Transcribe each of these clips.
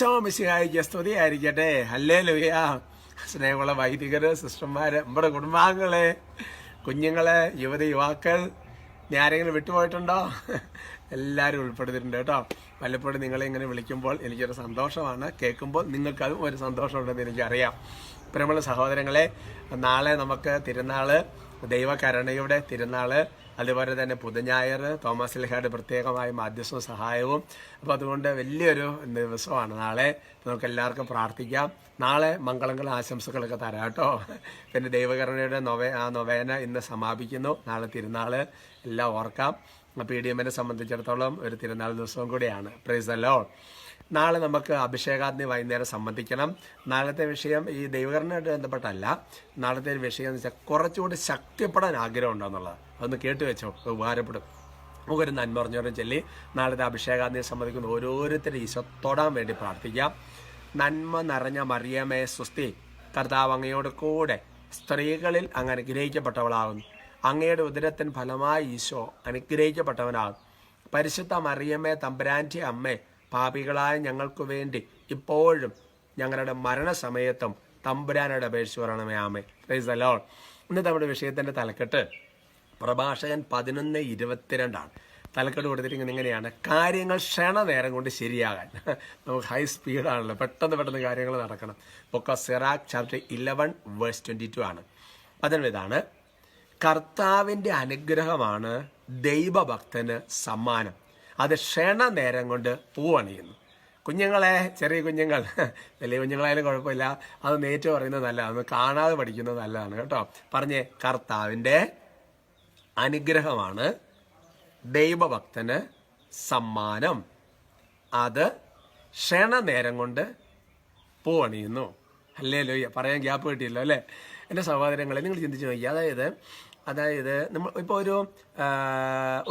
മിശിഹായിക്ക് സ്തുതി ആയിരിക്കട്ടെ അല്ലേ ലുയാ സ്നേഹമുള്ള വൈദികര് സിസ്റ്റർമാര് നമ്മുടെ കുടുംബാംഗങ്ങളെ കുഞ്ഞുങ്ങളെ യുവതി യുവാക്കൾ ഞാൻ ആരെങ്കിലും വിട്ടുപോയിട്ടുണ്ടോ? എല്ലാവരും ഉൾപ്പെടുത്തിയിട്ടുണ്ട് കേട്ടോ. വല്ലപ്പോഴും നിങ്ങളെ ഇങ്ങനെ വിളിക്കുമ്പോൾ എനിക്കൊരു സന്തോഷമാണ്. കേൾക്കുമ്പോൾ നിങ്ങൾക്കതും ഒരു സന്തോഷമുണ്ടെന്ന് എനിക്കറിയാം. പ്രിയമുള്ള സഹോദരങ്ങളെ നാളെ നമുക്ക് തിരുനാൾ ദൈവകരുണയുടെ തിരുനാൾ അതുപോലെ തന്നെ പുതുഞായർ തോമസ് ലിഹയുടെ പ്രത്യേകമായ മാധ്യസ്ഥവും സഹായവും. അപ്പോൾ അതുകൊണ്ട് വലിയൊരു ദിവസമാണ് നാളെ. നമുക്ക് എല്ലാവർക്കും പ്രാർത്ഥിക്കാം. നാളെ മംഗളങ്ങൾ ആശംസകളൊക്കെ തരാം കേട്ടോ. പിന്നെ ദൈവകരുണയുടെ നൊവേ ആ നൊവേന ഇന്ന് സമാപിക്കുന്നു. നാളെ തിരുനാൾ എല്ലാം ഓർക്കാം. പി ഡി എമ്മിനെ സംബന്ധിച്ചിടത്തോളം ഒരു തിരുനാൾ ദിവസവും കൂടിയാണ്. പ്രൈസ് അല്ലോ നാളെ നമുക്ക് അഭിഷേകാഗ്നി വൈകുന്നേരം സംബന്ധിക്കണം. നാളത്തെ വിഷയം ഈ ദൈവകരണമായിട്ട് ബന്ധപ്പെട്ടല്ല. നാളത്തെ ഒരു വിഷയം എന്ന് വെച്ചാൽ കുറച്ചുകൂടി ശക്തിപ്പെടാൻ ആഗ്രഹം ഉണ്ടോ എന്നുള്ളത് അതൊന്ന് കേട്ട് വെച്ചോ? ഉപകാരപ്പെടും. നമുക്കൊരു നന്മ ചൊല്ലി നാളത്തെ അഭിഷേകാഗ്നിയെ സംബന്ധിക്കുന്ന ഓരോരുത്തരും ഈശോ തൊടാൻ വേണ്ടി പ്രാർത്ഥിക്കാം. നന്മ നിറഞ്ഞ മറിയമേ സുസ്തി കർത്താവ് അങ്ങയോട് കൂടെ സ്ത്രീകളിൽ അങ്ങ് അനുഗ്രഹിക്കപ്പെട്ടവളാകുന്നു. അങ്ങയുടെ ഉദരത്തിൻ ഫലമായി ഈശോ അനുഗ്രഹിക്കപ്പെട്ടവനാകും പരിശുദ്ധ മറിയമ്മേ തമ്പുരാന്റെ അമ്മേ പാപികളായ ഞങ്ങൾക്ക് വേണ്ടി ഇപ്പോഴും ഞങ്ങളുടെ മരണസമയത്തും തമ്പുരാനോട് അപേക്ഷിച്ച് പറയണമേ ആമേ പ്രൈസ് അലോൾ ഇന്ന് നമ്മുടെ വിഷയത്തിന്റെ തലക്കെട്ട് പ്രഭാഷകൻ പതിനൊന്ന് ഇരുപത്തിരണ്ടാണ്. തലക്കെട്ട് കൊടുത്തിരിക്കുന്നത് ഇങ്ങനെയാണ്. കാര്യങ്ങൾ ക്ഷണ നേരം കൊണ്ട് ശരിയാകാൻ. നമുക്ക് ഹൈ സ്പീഡാണല്ലോ പെട്ടെന്ന് പെട്ടെന്ന് കാര്യങ്ങൾ നടക്കണം. Book Sirach chapter eleven verse twenty two ആണ്. അതിന് ഇതാണ്. കർത്താവിന്റെ അനുഗ്രഹമാണ് ദൈവഭക്തന് സമ്മാനം. അത് ക്ഷണ നേരം കൊണ്ട് പൂവണിയുന്നു കുഞ്ഞുങ്ങളെ ചെറിയ കുഞ്ഞുങ്ങൾ വലിയ കുഞ്ഞുങ്ങളായാലും കുഴപ്പമില്ല. അത് നേറ്റ് പറയുന്നത് നല്ലതാണ്. കാണാതെ പഠിക്കുന്നത് നല്ലതാണ് കേട്ടോ. പറഞ്ഞേ കർത്താവിന്റെ അനുഗ്രഹമാണ് ദൈവഭക്തന് സമ്മാനം. അത് ക്ഷണ നേരം കൊണ്ട് പൂവണിയുന്നു അല്ലേ പറയാൻ ഗ്യാപ്പ് കിട്ടിയല്ലോ അല്ലേ? എന്റെ സഹോദരങ്ങളെ നിങ്ങൾ ചിന്തിച്ച് നോക്കി അതായത് അതായത് നമ്മൾ ഇപ്പോൾ ഒരു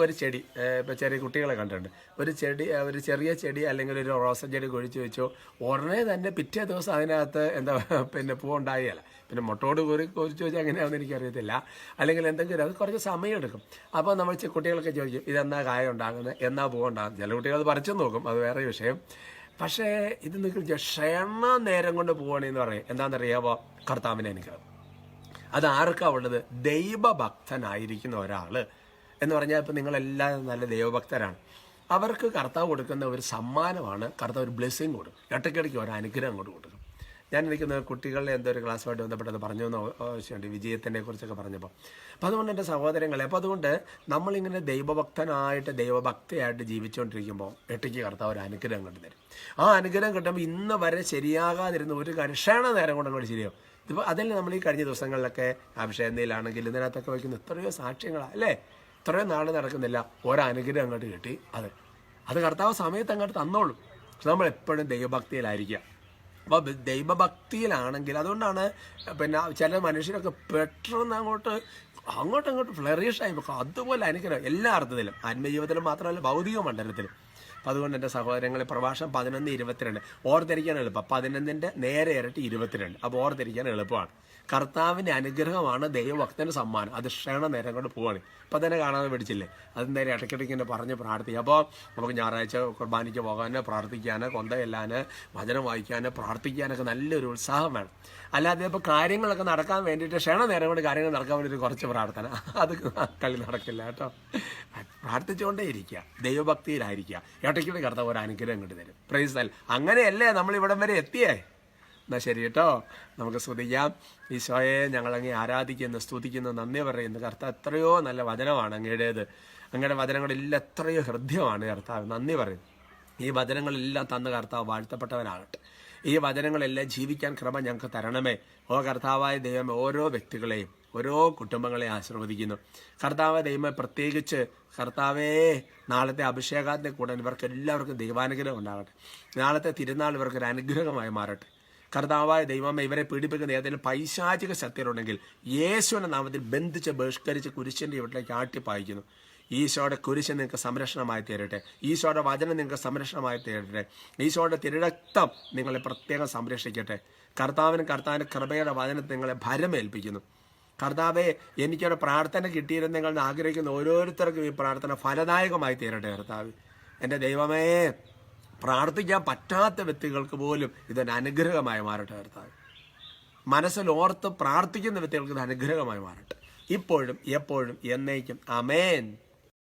ഒരു ചെടി ഇപ്പോൾ ചെറിയ കുട്ടികളെ കണ്ടിട്ടുണ്ട്. ഒരു ചെടി ഒരു ചെറിയ ചെടി അല്ലെങ്കിൽ ഒരു റോസ ചെടി കുഴിച്ച് വെച്ചു. ഉടനെ തന്നെ പിറ്റേ ദിവസം അതിനകത്ത് എന്താ പിന്നെ പൂ ഉണ്ടാകുകയില്ല. പിന്നെ മുട്ടോട് കുറി കുറിച്ച് വെച്ചാൽ എങ്ങനെയാണെന്ന് എനിക്കറിയത്തില്ല. അല്ലെങ്കിൽ എന്തെങ്കിലും അത് കുറച്ച് സമയം എടുക്കും. അപ്പോൾ നമ്മൾ കുട്ടികളൊക്കെ ചോദിക്കും ഇതെന്നാ കായ ഉണ്ടാകുന്നത് എന്നാ പൂ ഉണ്ടാകുന്നത് ചില കുട്ടികൾ അത് പറിച്ചു നോക്കും. അത് വേറെ വിഷയം. പക്ഷേ ഇത് നിങ്ങൾ ക്ഷണ നേരം കൊണ്ട് പോവുകയാണെന്ന് പറയും. എന്താണെന്നറിയാമോ കർത്താവിനെ അനുഗ്രഹം. അത് ഉള്ളത്? ദൈവഭക്തനായിരിക്കുന്ന ഒരാൾ എന്ന് പറഞ്ഞാൽ ഇപ്പം നിങ്ങളെല്ലാവരും നല്ല ദൈവഭക്തരാണ്. അവർക്ക് കർത്താവ് കൊടുക്കുന്ന ഒരു സമ്മാനമാണ് കർത്താവ് ഒരു ബ്ലെസ്സിങ് കൊടുക്കും. ഇടയ്ക്കിടയ്ക്ക് ഒരു അനുഗ്രഹം അങ്ങോട്ട് കൊടുക്കും. ഞാൻ എനിക്കുന്ന കുട്ടികളുടെ എന്തോ ഒരു ക്ലാസ്സുമായിട്ട് ബന്ധപ്പെട്ടത് പറഞ്ഞു എന്ന് ആവശ്യമുണ്ട്. വിജയത്തിനെ കുറിച്ചൊക്കെ പറഞ്ഞപ്പോൾ. അപ്പോൾ അതുകൊണ്ട് എന്റെ സഹോദരങ്ങളെ അപ്പോൾ അതുകൊണ്ട് നമ്മളിങ്ങനെ ദൈവഭക്തനായിട്ട് ദൈവഭക്തയായിട്ട് ജീവിച്ചുകൊണ്ടിരിക്കുമ്പോൾ എട്ടിക്ക് കർത്താവ് ഒരു അനുഗ്രഹം കണ്ടു തരും. ആ അനുഗ്രഹം കിട്ടുമ്പോൾ ഇന്ന് വരെ ശരിയാകാതിരുന്ന ഒരു കാര്യം നേരം കൊണ്ടങ്ങോട്ട് ശരിയാവും. ഇതിപ്പോൾ അതല്ലേ നമ്മൾ ഈ കഴിഞ്ഞ ദിവസങ്ങളിലൊക്കെ അഭിഷേകന്തയിലാണെങ്കിൽ ഇതിനകത്തൊക്കെ വയ്ക്കുന്ന എത്രയോ സാക്ഷ്യങ്ങളാണ് അല്ലേ? എത്രയോ നാൾ നടക്കുന്നില്ല. ഓരോ അനുഗ്രഹം അങ്ങോട്ട് കിട്ടി. അത്. അത് കർത്താവ് സമയത്ത് അങ്ങോട്ട് തന്നോളൂ. പക്ഷെ നമ്മൾ എപ്പോഴും ദൈവഭക്തിയിലായിരിക്കുക. അപ്പോൾ ദൈവഭക്തിയിലാണെങ്കിൽ അതുകൊണ്ടാണ് പിന്നെ ചില മനുഷ്യരൊക്കെ പെട്ടെന്ന് അങ്ങോട്ട് അങ്ങോട്ടും അങ്ങോട്ട് ഫ്ലറിഷ് ആയി. അതുപോലെ അനുഗ്രഹം എല്ലാ അർത്ഥത്തിലും. ആത്മജീവിതത്തിലും മാത്രമല്ല ഭൗതിക മണ്ഡലത്തിലും. അപ്പം അതുകൊണ്ട് എന്റെ സഹോദരങ്ങളെ പ്രഭാഷണം പതിനൊന്ന് ഇരുപത്തിരണ്ട്. ഓർത്തിരിക്കാൻ എളുപ്പം. പതിനൊന്നിന്റെ നേരെ ഇരട്ടി ഇരുപത്തിരണ്ട്. അപ്പോൾ ഓർത്തിരിക്കാൻ എളുപ്പമാണ്. കർത്താവിന്റെ അനുഗ്രഹമാണ് ദൈവഭക്തന് സമ്മാനം. അത് ക്ഷണ നേരം കൊണ്ട് പോവാണ്. ഇപ്പം തന്നെ കാണാതെ പിടിച്ചില്ലേ? അത് നേരെ ഇടയ്ക്കിടയ്ക്ക് എന്നെ പറഞ്ഞ് പ്രാർത്ഥിക്കുക അപ്പോൾ നമുക്ക് ഞായറാഴ്ച കുർബാനയ്ക്ക് പോകാൻ പ്രാർത്ഥിക്കാൻ കൊന്തയെല്ലാൻ വചനം വായിക്കാൻ പ്രാർത്ഥിക്കാനൊക്കെ നല്ലൊരു ഉത്സാഹം വേണം. അല്ലാതെ ഇപ്പോൾ കാര്യങ്ങളൊക്കെ നടക്കാൻ വേണ്ടിയിട്ട് ക്ഷണ നേരം കൊണ്ട് കാര്യങ്ങൾ നടക്കാൻ വേണ്ടിയിട്ട് കുറച്ച് പ്രാർത്ഥന. അത് കളി നടക്കില്ല കേട്ടോ. പ്രാർത്ഥിച്ചുകൊണ്ടേ ഇരിക്കുക ദൈവഭക്തിയിലായിരിക്കുക. ഇടയ്ക്കൂടെ കർത്താവ് ഒരു അനുഗ്രഹം കിട്ടി തരും. തൽ അങ്ങനെയല്ലേ നമ്മൾ ഇവിടം വരെ എത്തിയേ? എന്നാൽ ശരി കേട്ടോ. നമുക്ക് സ്തുതിക്കാം. ഈശോയെ ഞങ്ങളങ്ങ് ആരാധിക്കുന്നു സ്തുതിക്കുന്നു നന്ദി പറയുന്നു. കർത്താവ് എത്രയോ നല്ല വചനമാണ് അങ്ങയുടേത്. അങ്ങയുടെ വചനങ്ങളെല്ലാം എത്രയോ ഹൃദ്യമാണ് കർത്താവ്. നന്ദി പറയുന്നു. ഈ വചനങ്ങളെല്ലാം തന്ന കർത്താവ് വാഴ്ത്തപ്പെട്ടവനാകട്ടെ. ഈ വചനങ്ങളെല്ലാം ജീവിക്കാൻ ക്രമം ഞങ്ങൾക്ക് തരണമേ. ഓ കർത്താവായ ദൈവമേ ഓരോ വ്യക്തികളെയും ഓരോ കുടുംബങ്ങളെ ആശീർവദിക്കുന്നു. കർത്താവ് ദൈവം പ്രത്യേകിച്ച് കർത്താവേ നാളത്തെ അഭിഷേകാത്തിന്റെ കൂടെ ഇവർക്ക് എല്ലാവർക്കും ദൈവാനുഗ്രഹം ഉണ്ടാകട്ടെ. നാളത്തെ തിരുനാൾ ഇവർക്ക് ഒരു അനുഗ്രഹമായി മാറട്ടെ. കർത്താവായ ദൈവമേ ഇവരെ പീഡിപ്പിക്കുന്ന ഏതെങ്കിലും പൈശാചിക ശക്തികളുണ്ടെങ്കിൽ യേശുവിന്റെ നാമത്തിൽ ബന്ധിച്ച് ബഹിഷ്കരിച്ച് കുരിശിന്റെ വീട്ടിലേക്ക് ആട്ടിപ്പായിക്കുന്നു ഈശോയുടെ കുരിശ് നിങ്ങൾക്ക് സംരക്ഷണമായി തീരട്ടെ. ഈശോയുടെ വചനം നിങ്ങൾക്ക് സംരക്ഷണമായി തീരട്ടെ. ഈശോയുടെ തിരുരക്തം നിങ്ങളെ പ്രത്യേകം സംരക്ഷിക്കട്ടെ. കർത്താവിന് കർത്താവിന്റെ കൃപയുടെ വചനത്തെ നിങ്ങളെ ഭരമേൽപ്പിക്കുന്നു. കർത്താവെ എനിക്കൊരു പ്രാർത്ഥന കിട്ടിയിരുന്നെങ്കിൽ ആഗ്രഹിക്കുന്ന ഓരോരുത്തർക്കും ഈ പ്രാർത്ഥന ഫലദായകമായി തീരട്ടെ കർത്താവ്. എന്റെ ദൈവമേ പ്രാർത്ഥിക്കാൻ പറ്റാത്ത വ്യക്തികൾക്ക് പോലും ഇതൊരു അനുഗ്രഹമായി മാറട്ടെ കർത്താവ്. മനസ്സിലോർത്ത് പ്രാർത്ഥിക്കുന്ന വ്യക്തികൾക്ക് ഇത് അനുഗ്രഹമായി മാറട്ടെ. ഇപ്പോഴും എപ്പോഴും എന്നേക്കും. അമേൻ